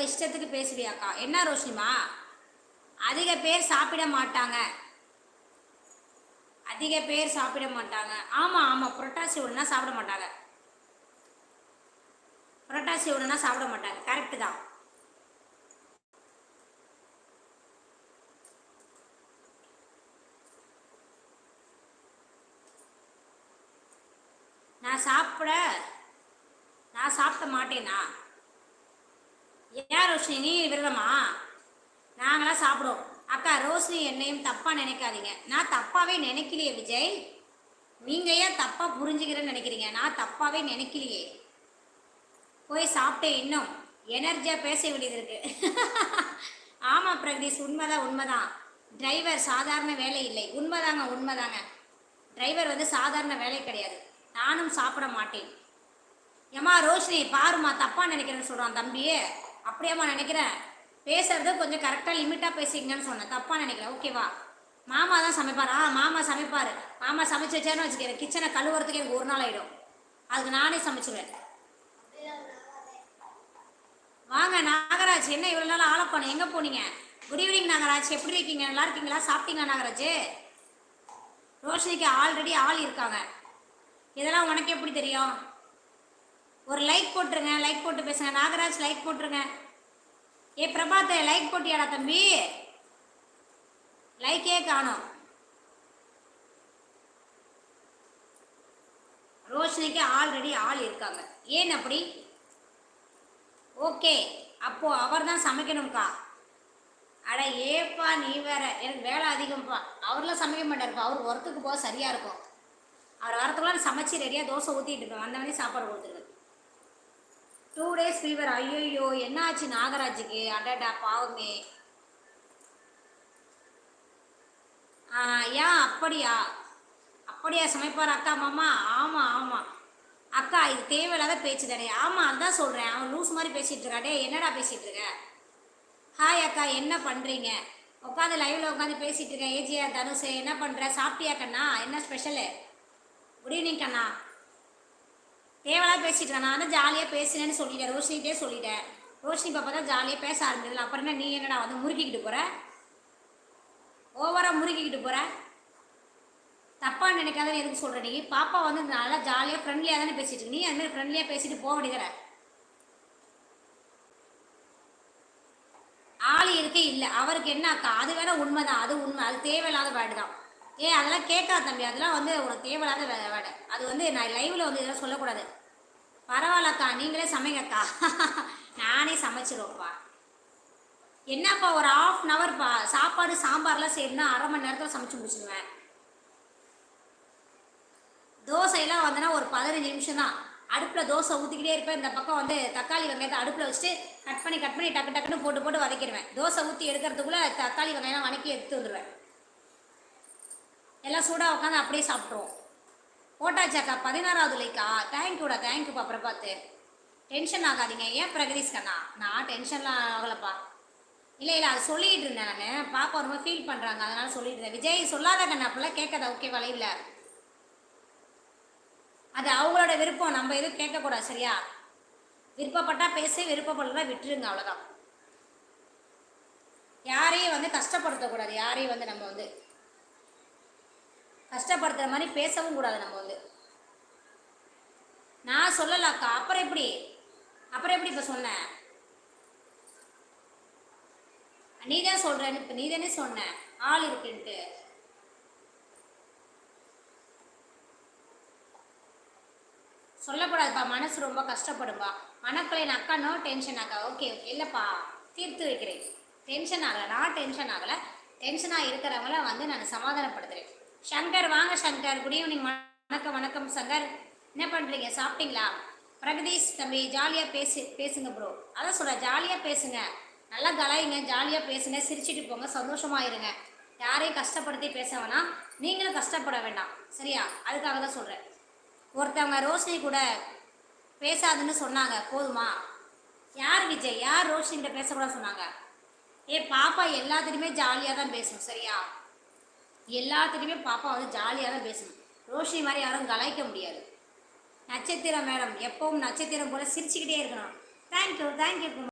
உங்கள் இஷ்டத்துக்கு பேசுவியாக்கா? என்ன ரோஷினிமா அதிக பேர் சாப்பிட மாட்டாங்க. அதிக பேர் சாப்பிட மாட்டாங்க. ஆமாம் ஆமாம் புரட்டாசி ஒன்றுனா சாப்பிட மாட்டாங்க. புரட்டாசி ஒன்றுனா சாப்பிட மாட்டாங்க. கரெக்டு தான். நான் சாப்பிட நான் சாப்பிட மாட்டேனா? ஏன் ரோஷினி? நீ விரதமா? நாங்களாம் சாப்பிடுவோம். அக்கா ரோஷினி என்னையும் தப்பாக நினைக்காதீங்க. நான் தப்பாகவே நினைக்கலையே விஜய். நீங்கள் ஏன் தப்பாக புரிஞ்சுக்கிறேன்னு நினைக்கிறீங்க? நான் தப்பாகவே நினைக்கலையே. போய் சாப்பிட்டேன் இன்னும். எனர்ஜியாக பேச வேண்டியது இருக்குது ஆமாம் பிரகதீஷ் உண்மைதான் உண்மைதான். டிரைவர் சாதாரண வேலை இல்லை. உண்மைதாங்க உண்மைதாங்க. டிரைவர் வந்து சாதாரண வேலை கிடையாது. நானும் சாப்பிட மாட்டேன். ஏம்மா ரோஷினி பாருமா தப்பாக நினைக்கிறேன்னு சொல்கிறான் தம்பியே. அப்படியாம்மா நினைக்கிறேன். பேசுறது கொஞ்சம் கரெக்டாக லிமிட்டாக பேசிக்கங்கன்னு சொன்னேன். தப்பாக நினைக்கிறேன். ஓகேவா மாமா தான் சமைப்பார். ஆ மாமா சமைப்பார். மாமா சமைச்சு வச்சேன்னு வச்சுக்கிறேன் கிச்சனை கழுவுறதுக்கு எனக்கு ஒரு நாள் ஆகிடும் அதுக்கு நானே சமைச்சிடுவேன் வாங்க நாகராஜ் என்ன இவ்வளோ நாள் ஆளப்பணும் எங்கே போனீங்க? Good evening Nagaraj. எப்படி இருக்கீங்க? நல்லா இருக்கீங்களா? சாப்பிட்டீங்களா நாகராஜ்? ரோஷினிக்கு ஆல்ரெடி ஆள் இருக்காங்க. இதெல்லாம் உனக்கு எப்படி தெரியும்? ஒரு லைக் போட்டுருங்க லைக் போட்டு பேசுங்க. நாகராஜ் லைக் போட்டுருங்க. ஏ பிரபாத் லைக் போட்டியாடா தம்பி? லைக்கே காணோம். ரோஷினிக்கு ஆல்ரெடி ஆள் இருக்காங்க. ஏன் அப்படி? ஓகே அப்போ அவர் தான் சமைக்கணும்க்கா. அட ஏப்பா நீ வேற. எனக்கு வேலை அதிகம்ப்பா. அவர்லாம் சமைக்க மாட்டார்ப்பா. அவர் ஒர்க்குக்கு போக சரியாக இருக்கும். அவர் வரத்துக்குள்ள சமைச்சு ரெடியாக தோசை ஊற்றிட்டு இருப்பேன் வந்தவனே சாப்பாடு கொடுத்துருவேன் டூ டேஸ் ஃபீவர் ஐயோயோ என்ன ஆச்சு நாகராஜுக்கு? அடடா பாவமே. ஆ, ஏன் அப்படியா? அப்படியா சமைப்பார் அக்கா மாமா? ஆமாம் ஆமாம் அக்கா இது தேவையில்லாத பேச்சு தானே. ஆமாம் அதுதான் சொல்கிறேன் அவன் லூஸ் மாதிரி பேசிகிட்டு இருக்காடே என்னடா பேசிகிட்டு இருக்க? ஹாய் அக்கா என்ன பண்ணுறீங்க உட்காந்து லைவில் உட்காந்து பேசிகிட்டு இருக்கேன் ஏஜியா தனுஷ் என்ன பண்ணுற சாப்பிட்டியா கண்ணா? என்ன ஸ்பெஷலு குட் ஈவினிங் கண்ணா. தேவையில்லாத பேசிட்டு இருக்கேன் நான் தான் ஜாலியாக பேசினேன்னு சொல்லிட்டேன். ரோஷினிட்டே சொல்லிட்டேன். ரோஷினி பாப்பா தான் ஜாலியாக பேச ஆரம்பிச்சதுல அப்புறம் என்ன நீ என்னடா வந்து முறுக்கிக்கிட்டு போகிற ஓவராக முறுக்கிக்கிட்டு போகிற தப்பாக நினைக்காதன்னு எதுக்கு சொல்கிற நீ? பாப்பா வந்து நல்லா ஜாலியாக ஃப்ரெண்ட்லியாக தானே பேசிட்டு இருக்கு. நீ அது மாதிரி ஃப்ரெண்ட்லியாக பேசிட்டு போக வேண்டியதுற ஆள் இருக்கே இல்லை. அவருக்கு என்ன அக்கா? அது வேற உண்மை தான் அது உண்மை. அது தேவையில்லாத பாட்டு தான். ஏ அதெல்லாம் கேட்காது தம்பி. அதெல்லாம் வந்து உனக்கு தேவையில்லாத வேலை. அது வந்து நான் லைவில் வந்து இதெல்லாம் சொல்லக்கூடாது. பரவாயில்லக்கா நீங்களே சமைங்கக்கா நானே சமைச்சிருவேன்ப்பா. என்னப்பா ஒரு ஆஃப் அன் ஹவர்ப்பா சாப்பாடு சாம்பார்லாம் செய்யணும்னா அரை மணி நேரத்தில் சமைச்சு முடிச்சிடுவேன் தோசையெல்லாம் வந்தனா ஒரு பதினஞ்சு நிமிஷம் தான். அடுப்பில் தோசை ஊற்றிக்கிட்டே இருப்பேன். இந்த பக்கம் வந்து தக்காளி வெங்காயத்தை அடுப்பில் வச்சுட்டு கட் பண்ணி கட் பண்ணி டக்கு டக்குன்னு போட்டு போட்டு வதக்கிடுவேன் தோசை ஊற்றி எடுக்கிறதுக்குள்ளே தக்காளி வெங்காயம் வதக்கி எடுத்து வந்துடுவேன் எல்லாம் சூடாக உட்காந்து அப்படியே சாப்பிட்ருவோம் போட்டாச்சாக்கா? பதினாறாவது லைக்கா தேங்க்யூடா தேங்க்யூப்பா பிரபாத்து. டென்ஷன் ஆகாதீங்க. ஏன் பிரகதீஷ் கண்ணா? நான் டென்ஷன்லாம் ஆகலப்பா. இல்லை இல்லை அது சொல்லிட்டு இருந்தேன் நான். பாப்பா ரொம்ப ஃபீல் பண்ணுறாங்க அதனால சொல்லிட்டு இருந்தேன். விஜய் சொல்லாத கண்ணா அப்படிலாம் கேட்காத ஓகே லைவில் அது அவங்களோட விருப்பம். நம்ம எதுவும் கேட்கக்கூடாது சரியா? விருப்பப்பட்டா பேசி விருப்பப்படலாம் விட்டுருங்க அவ்வளோதான் யாரையும் வந்து கஷ்டப்படுத்தக்கூடாது. யாரையும் வந்து நம்ம வந்து கஷ்டப்படுத்துகிற மாதிரி பேசவும் கூடாது நம்ம வந்து. நான் சொல்லலாக்கா அப்புறம் எப்படி? அப்புறம் எப்படி இப்போ சொன்னேன் நீ தான் சொல்கிறேன்னு இப்போ நீ தானே சொன்ன. ஆள் இருக்குன்ட்டு. சொல்லக்கூடாதுப்பா. மனசு ரொம்ப கஷ்டப்படும்பா. மனக்குள்ள அக்கா நோ டென்ஷன் அக்கா. ஓகே ஓகே இல்லைப்பா. தீர்த்து வைக்கிறேன். டென்ஷன் ஆகலை. நான் டென்ஷன் ஆகலை. டென்ஷனாக இருக்கிறவங்கள வந்து நான் சமாதானப்படுத்துகிறேன் சங்கர் வாங்க சங்கர். குட் ஈவினிங் வணக்கம் வணக்கம் சங்கர். என்ன பண்ணுறீங்க சாப்பிட்டீங்களா? பிரகதீஷ் தம்பி ஜாலியாக பேசி பேசுங்க ப்ரோ அதான் சொல்கிறேன் ஜாலியாக பேசுங்க. நல்லா கலாயிங்க ஜாலியாக பேசுங்க. சிரிச்சிட்டு போங்க சந்தோஷமாக இருங்க. யாரையும் கஷ்டப்படுத்தி பேச வேணாம். நீங்களும் கஷ்டப்பட வேண்டாம். சரியா? அதுக்காக தான் சொல்கிறேன் ஒருத்தவங்க ரோஷினி கூட பேசாதுன்னு சொன்னாங்க போதுமா? யார் விஜய்? யார் ரோஷினிகிட்ட பேசக்கூடாது சொன்னாங்க? ஏ பாப்பா எல்லாத்துலேயுமே ஜாலியாக தான் பேசணும் சரியா? எல்லாத்துலேயுமே பாப்பா வந்து ஜாலியாக தான் பேசணும். ரோஷினி மாதிரி யாரும் கலாய்க்க முடியாது. நட்சத்திரம் மேடம். எப்பவும் நட்சத்திரம் போல் சிரிச்சுக்கிட்டே இருக்கணும். Thank you thank you